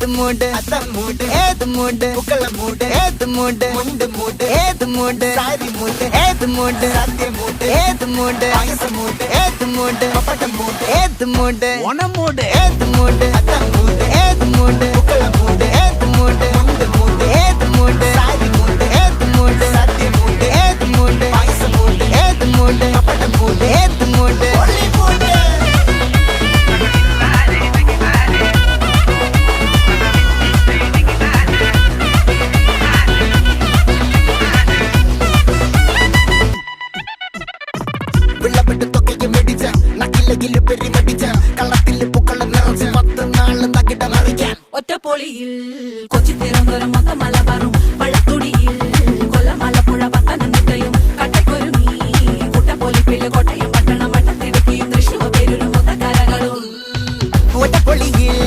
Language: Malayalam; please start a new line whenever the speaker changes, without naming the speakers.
ஏத்து மூடு. அத்த மூடு. ஏத்து மூடு. புக்கல மூடு. ஏத்து மூடு. முண்டு மூடு. ஏத்து மூடு. சாரி மூடு. ஏத்து மூடு. சத்திய மூடு. ஏத்து மூடு. அகச மூடு. ஏத்து மூடு. பப்பட்ட மூடு. ஏத்து மூடு. ஒன மூடு. ஏத்து மூடு. அத்த மூடு വിളവെടുത്തൊക്കെ മേടിച്ച നക്കിലകിൽ പെരുമടിച്ച കളത്തിൽ പൂക്കള നിറച്ച് പത്ത് നാൾ നക്കിട നിറയ്ക്കാൻ
ഒറ്റപ്പൊളിയിൽ കൊച്ചി തിരുവനന്തപുരം മൊത്തം മലബാറും വഴത്തുടിയിൽ കൊല്ലം ആലപ്പുഴ പത്തനംതിട്ടയും കട്ടക്കൊരുങ്ങി കൂട്ടപ്പൊലിപ്പിൽ കോട്ടയം പട്ടണം വട്ടത്തിടുക്കിയും തൃശ്ശൂർ പേരൂരും മൊത്തക്കാരകളും
ഒറ്റപ്പൊളിയിൽ